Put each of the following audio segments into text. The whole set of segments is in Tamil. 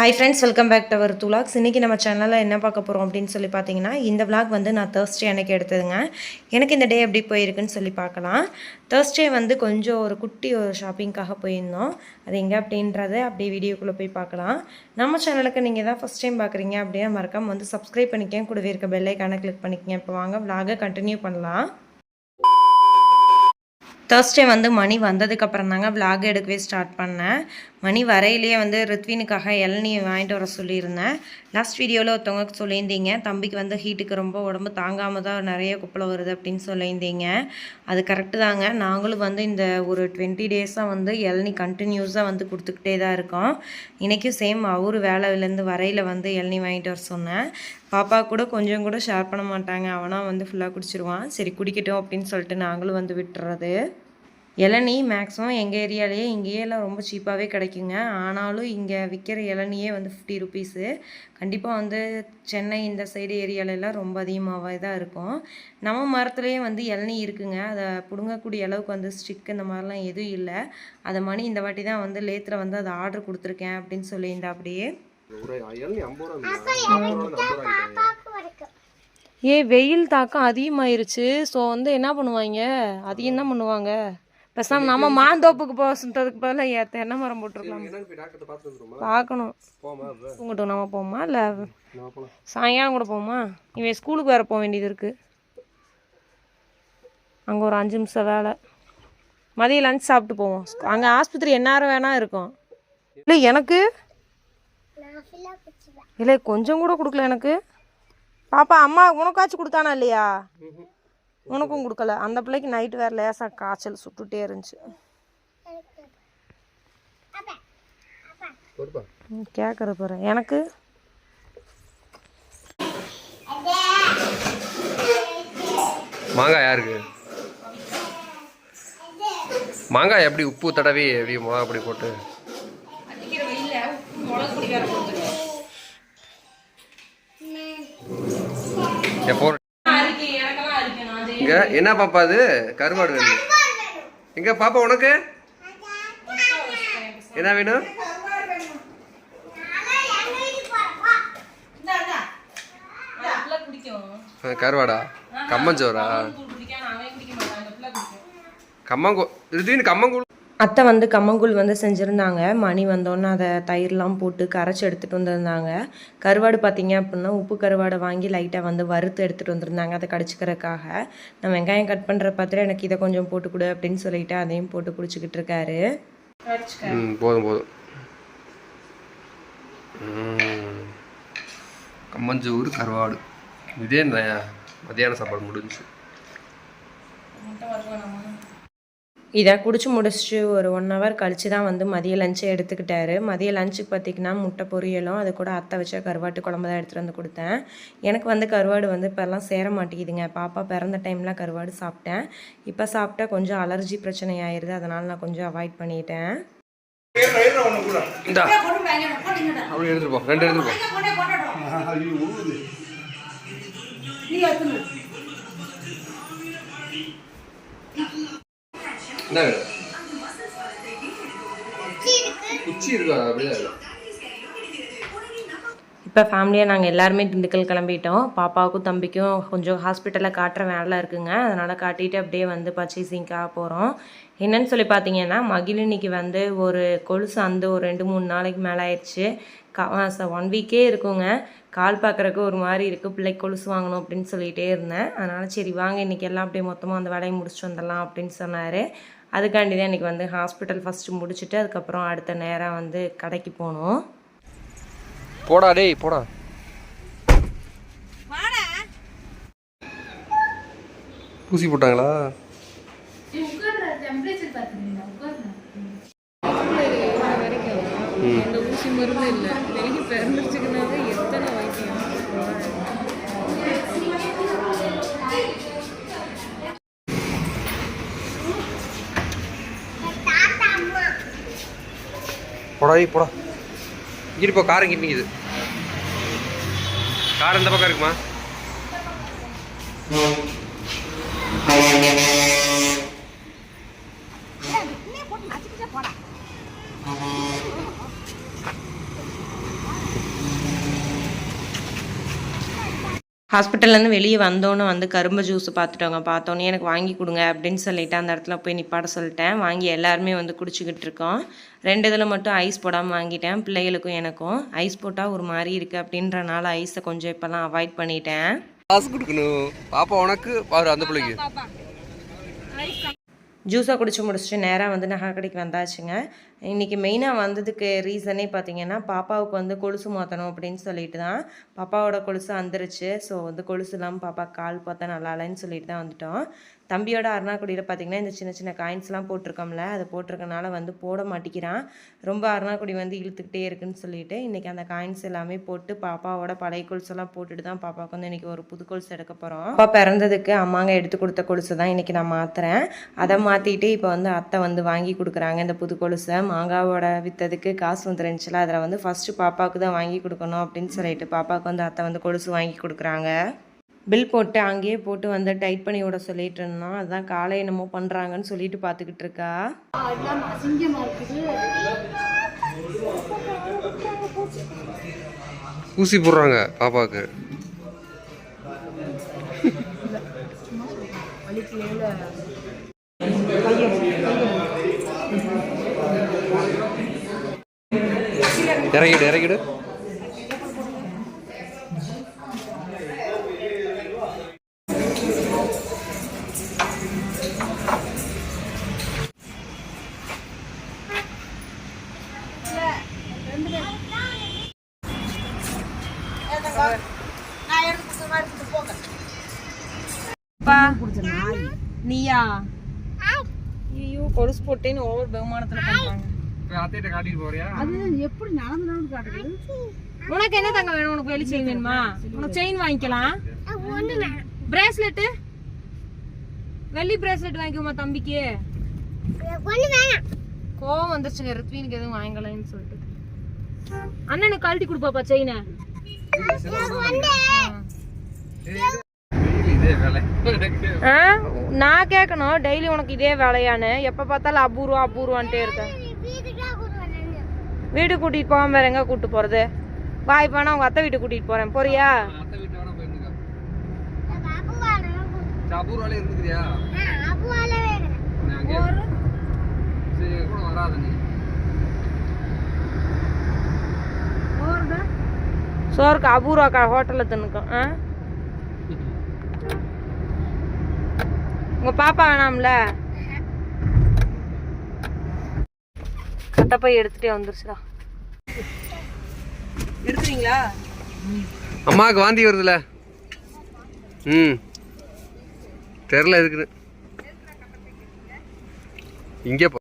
Hi friends welcome back to our துலாக்ஸ் இன்றைக்கி நம்ம சேனலில் என்ன பார்க்க போகிறோம் அப்படின்னு சொல்லி பார்த்தீங்கன்னா இந்த விளாக் வந்து நான் தேர்ஸ்டே எனக்கு எடுத்ததுங்க. எனக்கு இந்த டே எப்படி போயிருக்குன்னு சொல்லி பார்க்கலாம். தேர்ஸ்டே வந்து கொஞ்சம் ஒரு குட்டி ஒரு ஷாப்பிங்காக போயிருந்தோம். அது எங்கே அப்படின்றத அப்படியே வீடியோக்குள்ளே போய் பார்க்கலாம். நம்ம சேனலுக்கு நீங்கள் தான் ஃபஸ்ட் டைம் பார்க்குறீங்க அப்படியே மறக்காம வந்து சப்ஸ்கிரைப் பண்ணிக்கங்க. கூடவே இருக்க பெல்லைக்கான கிளிக் பண்ணிக்கங்க. இப்போ வாங்க விளாகை கண்டினியூ பண்ணலாம். தேர்ஸ்டே வந்து மணி வந்ததுக்கப்புறம் தாங்க vlog எடுக்கவே ஸ்டார்ட் பண்ணேன். மணி வரையிலேயே வந்து ரித்வினுக்காக இளநீ வாங்கிட்டு வர சொல்லியிருந்தேன். லாஸ்ட் வீடியோவில் ஒருத்தவங்க சொல்லியிருந்தீங்க தம்பிக்கு வந்து ஹீட்டுக்கு ரொம்ப உடம்பு தாங்காமல் தான் நிறைய குப்பலை வருது அப்படின்னு சொல்லியிருந்தீங்க. அது கரெக்டு தாங்க. நாங்களும் வந்து இந்த ஒரு டுவெண்ட்டி டேஸாக வந்து இளநீ கண்டினியூஸாக வந்து கொடுத்துக்கிட்டே தான் இருக்கோம். இன்றைக்கும் சேம் அவர் வேலையிலேருந்து வரையில் வந்து இளநீ வாங்கிட்டு வர சொன்னேன். பாப்பா கூட கொஞ்சம் கூட ஷேர் பண்ண மாட்டாங்க. அவனா வந்து ஃபுல்லாக குடிச்சிருவான். சரி குடிக்கட்டும் அப்படின்னு சொல்லிட்டு நாங்களும் வந்து விட்டுறது. இளநீ மேக்ஸிமம் எங்கள் ஏரியாலேயே இங்கேயே எல்லாம் ரொம்ப சீப்பாகவே கிடைக்குங்க. ஆனாலும் இங்கே விற்கிற இளநியே வந்து ஃபிஃப்டி ருபீஸு கண்டிப்பாக வந்து சென்னை இந்த சைடு ஏரியாலெல்லாம் ரொம்ப அதிகமாகவே தான் இருக்கும். நம்ம மரத்துலேயே வந்து இளநீ இருக்குங்க. அதை பிடுங்கக்கூடிய அளவுக்கு வந்து ஸ்டிக் இந்த மாதிரிலாம் எதுவும் இல்லை. அதை மணி இந்த வாட்டி தான் வந்து லேத்தில் வந்து அதை ஆர்டர் கொடுத்துருக்கேன் அப்படின்னு சொல்லியிருந்தா அப்படியே ஏ வெயில் தாக்கம் அதிகமாயிருச்சு. ஸோ வந்து என்ன பண்ணுவாங்க? அதிகம் தான் பண்ணுவாங்க? பேசாம நம்ம மாந்தோப்புக்கு போகிறதுக்கு பதிலாக ஏ தென்னை மரம் போட்டிருக்கலாம்? பார்க்கணும்? தூங்கட்டும் நம்ம போமா? இல்லை. சாயங்காலம் கூட போமா? இவன் ஸ்கூலுக்கு வேறு போக வேண்டியது இருக்குது அங்கே ஒரு அஞ்சு நிமிஷம் வேலை. மதியம் லஞ்ச் சாப்பிட்டு போவோம். அங்கே ஆஸ்பத்திரி எந்நேரம் வேணா இருக்கும். இல்லை எனக்கு? இல்லை கொஞ்சம் கூட கொடுக்கல எனக்கு. பாப்பா அம்மா உனக்காச்சும் கொடுத்தானா இல்லையா? உனக்கும் கொடுக்கல. அந்த பிள்ளைக்கு நைட்டு வேறு லேசாக காய்ச்சல் சுட்டுட்டே இருந்துச்சு. கேட்குற பாரு. எனக்கு? மாங்காய் யாருக்கு? மாங்காய் எப்படி உப்பு தடவி எப்படி மிளகா அப்படி போட்டு? எப்போ இங்க என்ன பாப்பா அது? கருவாடு வேணும். எங்க பாப்பா உனக்கு? என்ன வேணும்? கருவாடா? கம்மஞ்சோரா கம்மங்கூ திடீர்னு கம்மங்கூழ் அத்தை வந்து கம்மங்கூழ் வந்து செஞ்சுருந்தாங்க. மணி வந்தோன்னே அதை தயிர்லாம் போட்டு கரைச்சி எடுத்துகிட்டு வந்திருந்தாங்க. கருவாடு பார்த்தீங்க அப்படின்னா உப்பு கருவாடை வாங்கி லைட்டாக வந்து வறுத்து எடுத்துகிட்டு வந்திருந்தாங்க அதை கடிச்சிக்கிறதுக்காக. நான் வெங்காயம் கட் பண்ணுற பார்த்துட்டு எனக்கு இதை கொஞ்சம் போட்டு கொடு அப்படின்னு சொல்லிட்டு அதையும் போட்டு குடிச்சிக்கிட்டு இருக்காரு. ம் போதும் போதும். ம். கம்மஞ்சோறு கருவாடு. இதே இந்த மத்தியான சாப்பாடு முடிஞ்சு இதை குடிச்சு முடிச்சுட்டு ஒரு ஒன் ஹவர் கழிச்சு தான் வந்து மதிய லஞ்சை எடுத்துக்கிட்டாரு. மதிய லஞ்சுக்கு பார்த்திங்கன்னா முட்டை பொரியலும் அது கூட அத்தை வச்ச கருவாட்டு குழம்பு தான் எடுத்துகிட்டு வந்து கொடுத்தேன். எனக்கு வந்து கருவாடு வந்து இப்போல்லாம் சேர மாட்டேங்குதுங்க. பாப்பா பிறந்த டைமில் கருவாடு சாப்பிட்டேன். இப்போ சாப்பிட்டா கொஞ்சம் அலர்ஜி பிரச்சனை ஆயிடுது அதனால் நான் கொஞ்சம் அவாய்ட் பண்ணிட்டேன். ரெண்டு எடுத்துட்டு போ என்ன வேணும்? குச்சி இருக்கா. அப்படியே? இப்போ ஃபேமிலியாக நாங்கள் எல்லாருமே திண்டுக்கல் கிளம்பிட்டோம். பாப்பாவுக்கும் தம்பிக்கும் கொஞ்சம் ஹாஸ்பிட்டலில் காட்டுற வேலை இருக்குங்க. அதனால் காட்டிட்டு அப்படியே வந்து பர்ச்சேசிங்காக போகிறோம் என்னன்னு சொல்லி பார்த்தீங்கன்னா மகிழினிக்கு வந்து ஒரு கொலுசு அந்த ஒரு ரெண்டு மூணு நாளைக்கு மேலே ஆயிடுச்சு ஒன் வீக்கே இருக்குங்க. கால் பார்க்குறக்கு ஒரு மாதிரி இருக்குது பிள்ளைக்கு கொலுசு வாங்கணும் அப்படின்னு சொல்லிகிட்டே இருந்தேன். அதனால் சரி வாங்க இன்றைக்கி எல்லாம் அப்படியே மொத்தமாக அந்த வேலையை முடிச்சுட்டு வந்துடலாம் அப்படின்னு சொன்னார். அதுக்காண்டி தான் இன்றைக்கி வந்து ஹாஸ்பிட்டல் ஃபஸ்ட்டு முடிச்சுட்டு அதுக்கப்புறம் அடுத்த நேரம் வந்து கடைக்கு போகணும் போடா டேய் போடா. ஊசி போட்டாங்களா? ஊசி மருந்து இல்லை. வெளியே பிறந்துருச்சுக்குனாவே எத்தனை வைத்தியம்? போடா போடா. இங்கிட்டு போ கார் இங்கிட்டு நிற்கிது கார் இந்த பக்கம் இருக்குமா? ஹாஸ்பிட்டல்லேருந்து வெளியே வந்தோன்னே வந்து கரும்பு ஜூஸ் பார்த்துட்டவங்க பார்த்தோன்னே எனக்கு வாங்கி கொடுங்க அப்படின்னு சொல்லிட்டு அந்த இடத்துல போய் நிப்பாட சொல்லிட்டேன். வாங்கி எல்லாருமே வந்து குடிச்சிக்கிட்டு இருக்கோம். ரெண்டு இதில் மட்டும் ஐஸ் போடாமல் வாங்கிட்டேன். பிள்ளைகளுக்கும் எனக்கும். ஐஸ் போட்டால் ஒரு மாதிரி இருக்குது அப்படின்றனால ஐஸை கொஞ்சம் இப்போல்லாம் அவாய்ட் பண்ணிட்டேன். காசு கொடுக்கணும். பாப்பா உனக்கு? பாரு அந்த பிள்ளைக்கு. ஜூஸை குடிச்சு முடிச்சுட்டு நேராக வந்து நகை கடைக்கு வந்தாச்சுங்க. இன்றைக்கி மெயினாக வந்ததுக்கு ரீசனே பார்த்தீங்கன்னா பாப்பாவுக்கு வந்து கொலுசு மாற்றணும் அப்படின்னு சொல்லிட்டு தான் பாப்பாவோட கொலுசு வந்துருச்சு ஸோ வந்து கொலுசு இல்லாமல் பாப்பா கால் பார்த்தா நல்லா இல்லைன்னு சொல்லிட்டு தான் வந்துட்டோம். தம்பியோட அருணாக்குடியில் பார்த்தீங்கன்னா இந்த சின்ன சின்ன காயின்ஸ்லாம் போட்டிருக்கோம்ல அது போட்டிருக்கனால வந்து போட மாட்டேங்கிறான். ரொம்ப அருணாக்குடி வந்து இழுத்துக்கிட்டே இருக்குன்னு சொல்லிட்டு இன்றைக்கி அந்த காயின்ஸ் எல்லாமே போட்டு பாப்பாவோட பழைய கொலுசெல்லாம் போட்டுட்டு தான் பாப்பாவுக்கு வந்து இன்றைக்கி ஒரு புது கொலுசு எடுக்க போகிறோம் பாப்பா பிறந்ததுக்கு அம்மாங்க எடுத்து கொடுத்த கொலுசு தான் இன்றைக்கி நான் மாற்றுறேன் அதை மாற்றிட்டு இப்போ வந்து அத்தை வந்து வாங்கி கொடுக்குறாங்க இந்த புது கொலுசை. மாங்காவோட விற்றதுக்கு காசு வந்துருந்துச்சுல அதில் வந்து ஃபஸ்ட்டு பாப்பாவுக்கு தான் வாங்கி கொடுக்கணும் அப்படின்னு சொல்லிட்டு பாப்பாவுக்கு வந்து அத்தை வந்து கொலுசு வாங்கி கொடுக்குறாங்க. பில் போட்டு அங்கேயே போட்டு வந்து டைட் பண்ணி விட சொல்லிட்டு இருந்தோம் அதுதான் காலை என்னமோ பண்ணுறாங்கன்னு சொல்லிட்டு பார்த்துக்கிட்டு இருக்கா? ஊசி போடுறாங்க பாப்பாவுக்கு. இறங்கிடு இறங்கிடு நீயா? ஐயோ கொலுசு போட்டேன்னு ஒவ்வொரு பகுமானத்துல பண்றாங்க. அத்தைகிட்ட காட்டிட்டு போறியா? எப்படி நடந்து நடந்து காட்டுது உனக்கு என்ன தங்க வேணும்? உனக்கு வெளி செயின் வேணுமா? உனக்கு செயின் வாங்கிக்கலாம். பிரேஸ்லெட் வெள்ளி பிரேஸ்லெட் வாங்கிக்குமா தம்பிக்கு. கோவம் வந்துருச்சுங்க ரித்வீனுக்கு எதுவும் வாங்கலைன்னு சொல்லிட்டு. அண்ணனுக்கு கழட்டி கொடுப்பாப்பா செயினை நான் கேட்கணும் டெய்லி உனக்கு இதே வேலையான்னு. எப்போ பார்த்தாலும் அபூர்வம் அபூர்வான்ட்டே இருக்கேன் வீடு கூட்டிகிட்டு போகாம வேற எங்கே கூட்டிட்டு போகிறது பாய் போனா உங்கள் அத்தை வீட்டுக்கு கூட்டிகிட்டு போகிறேன் போறியா? வீட்டு சோறுக்கு அபூர்வா ஹோட்டலில் தின்னுக்கும் ஆ? உங்கள் பாப்பா வேணாம்ல? கட்டப்பை எடுத்துகிட்டே வந்துருச்சுடா. எடுக்கிறீங்களா? அம்மாவுக்கு வாந்தி வருதுல. ம். தெரில இருக்குது இங்கே போ.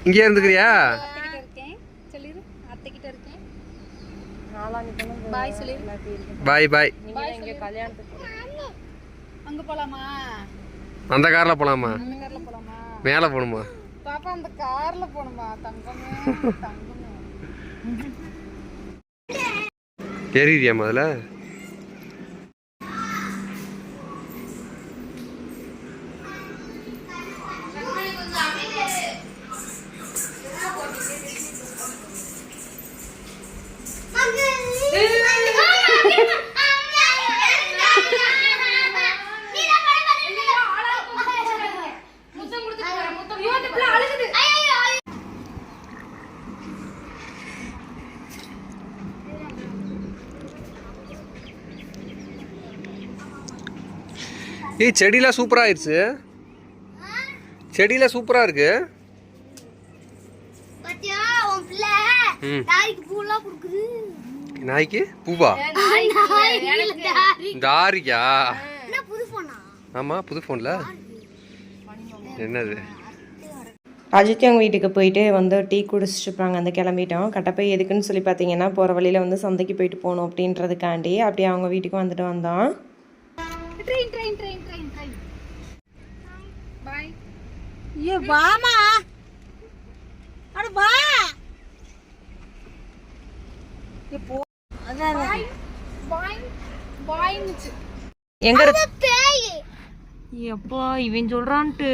இங்கே இருந்துக்கிறியா இருக்கேன் சொல்லிடு அத்தை கிட்ட இருக்கேன் பாய் பாய் பாய். இங்கே கல்யாணத்துக்கு அங்க போலாமா? அந்த காரில் போகலாமா அந்த கார்ல போலாமா? மேலே போகணுமா பாப்பா அந்த கார்ல போணுமா? தங்கமே தங்கமே. ஏறிடியா முதல்ல ஏய் செடிலாம் சூப்பராக ஆயிடுச்சு செடிலாம் சூப்பராக இருக்கு. பாத்தியா உன் பிள்ளை ம். தாரிக்கு பூலாம் கொடுக்குது. நாய்க்கு? பூவா? தாரி தாரிக்கா என்ன புது போனா ஆமாம் புது ஃபோனில் என்னது? அஜித் அவங்க வீட்டுக்கு போயிட்டு வந்து டீ குடிச்சிட்டுப்பாங்க அந்த கிளம்பிட்டோம். கட்டப்பை எதுக்குன்னு சொல்லி பார்த்தீங்கன்னா போகிற வழியில் வந்து சந்தைக்கு போயிட்டு போகணும் அப்படின்றதுக்காண்டி அப்படியே அவங்க வீட்டுக்கு வந்துட்டு வந்தோம். Train train train train train bye ஏ வாமா. அட வா. ஏ போ. அதான் பாய் பாய் பாய்னுச்சு எங்க இருக்கு எப்பா இவன் சொல்றான்ட்டு.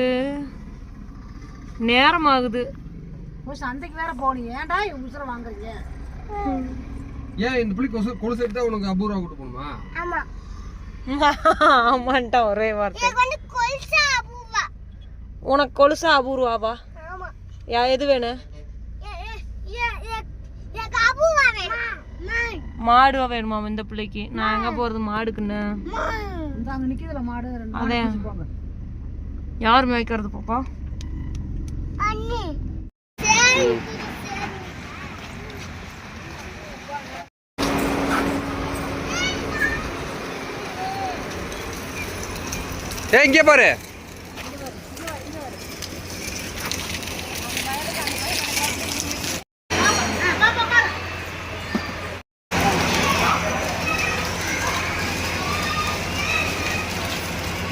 நேரம் ஆகுது போய் சந்தைக்கு வேற போகணும். ஏன்டா உசுர வாங்குறீங்க? ஏன் இந்த புள்ளி கொசு கொலுசு எடுத்தா உனக்கு அபூர்வா கூட்டு போகணுமா? ஆமா. ஆமான்ட்டா ஒரே வார்த்தை. உனக்கு கொலுசா அபூர்வாவா? ஆமா. யா எது வேணும். மாடுவா வேணுமா இந்த பிள்ளைக்கு? நான் எங்க போறது மாடுக்குன்னு? மான் இந்த அங்க நிக்குதுல மாடு ரெண்டு அதே. போங்க. யார் மேய்க்கிறது பாப்பா? அண்ணி இங்கே பாரு.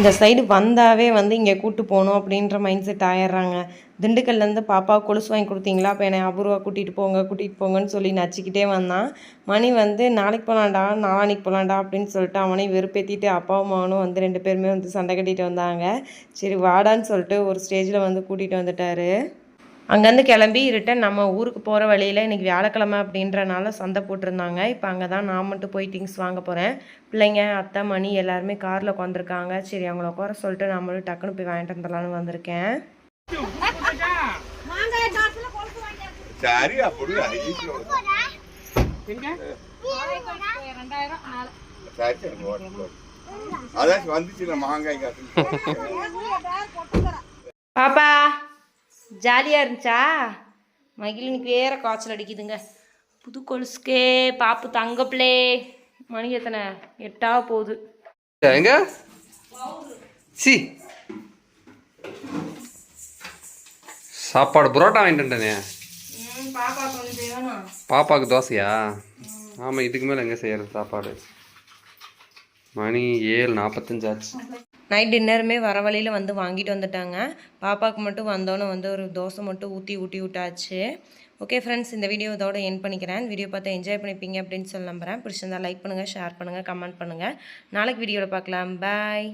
இந்த சைடு வந்தாவே வந்து இங்கே கூட்டு போகணும் அப்படின்ற மைண்ட் செட் ஆயிடுறாங்க திண்டுக்கல்லேருந்து பாப்பா கொலுசு வாங்கி கொடுத்தீங்களா? அப்போ என்னை அபூர்வா கூட்டிகிட்டு போங்க கூட்டிகிட்டு போங்கன்னு சொல்லி நச்சிக்கிட்டே வந்தான் மணி வந்து நாளைக்கு போகலான்டா நாளானிக்கு போகலாண்டா அப்படின்னு சொல்லிட்டு அவனையும் வெறுப்பேற்றிட்டு அப்பாவும் மகனும் வந்து ரெண்டு பேருமே வந்து சண்டை கட்டிகிட்டு வந்தாங்க. சரி வாடான்னு சொல்லிட்டு ஒரு ஸ்டேஜில் வந்து கூட்டிகிட்டு வந்துட்டாரு. அங்கேருந்து கிளம்பி ரிட்டன் நம்ம ஊருக்கு போகிற வழியில் இன்றைக்கி வியாழக்கிழமை அப்படின்றனால சந்தை போட்டிருந்தாங்க. இப்போ அங்கே தான் நான் மட்டும் போய் திங்ஸ் வாங்க போகிறேன். பிள்ளைங்க அத்தை மணி எல்லாருமே காரில் உட்காந்துருக்காங்க. சரி அவங்கள உட்கார சொல்லிட்டு நம்மளும் டக்குன்னு போய் வாங்கிட்டு வந்துடலான்னு வந்திருக்கேன். பாப்பா ஜாலியாக இருந்துச்சா? மகிழினுக்கு வேற காய்ச்சல் அடிக்குதுங்க. புது கொலுசுக்கே பாப்பு தங்க பிள்ளை மணி எத்தனை? எட்டா போகுது. எங்க? சி. சாப்பாடு புரோட்டா வாங்கிட்டு வந்துட்டேனே. பாப்பாவுக்கு தோசையா? ஆமாம் இதுக்கு மேலே எங்கே செய்யறது சாப்பாடு? மணி ஏழு நாற்பத்தஞ்சாச்சு நைட் டின்னருமே வர வழியில் வந்து வாங்கிட்டு வந்துட்டாங்க. பாப்பாவுக்கு மட்டும் வந்தோன்னே வந்து ஒரு தோசை மட்டும் ஊற்றி ஊட்டி விட்டாச்சு. ஓகே ஃப்ரெண்ட்ஸ் இந்த வீடியோ இதோட என் பண்ணிக்கிறேன். வீடியோ பார்த்து என்ஜாய் பண்ணிப்பீங்க அப்படின்னு சொல்லி நம்புறேன். பிடிச்சிருந்தா லைக் பண்ணுங்கள் ஷேர் பண்ணுங்கள் கமெண்ட் பண்ணுங்கள் நாளைக்கு வீடியோவில் பார்க்கலாம். பாய்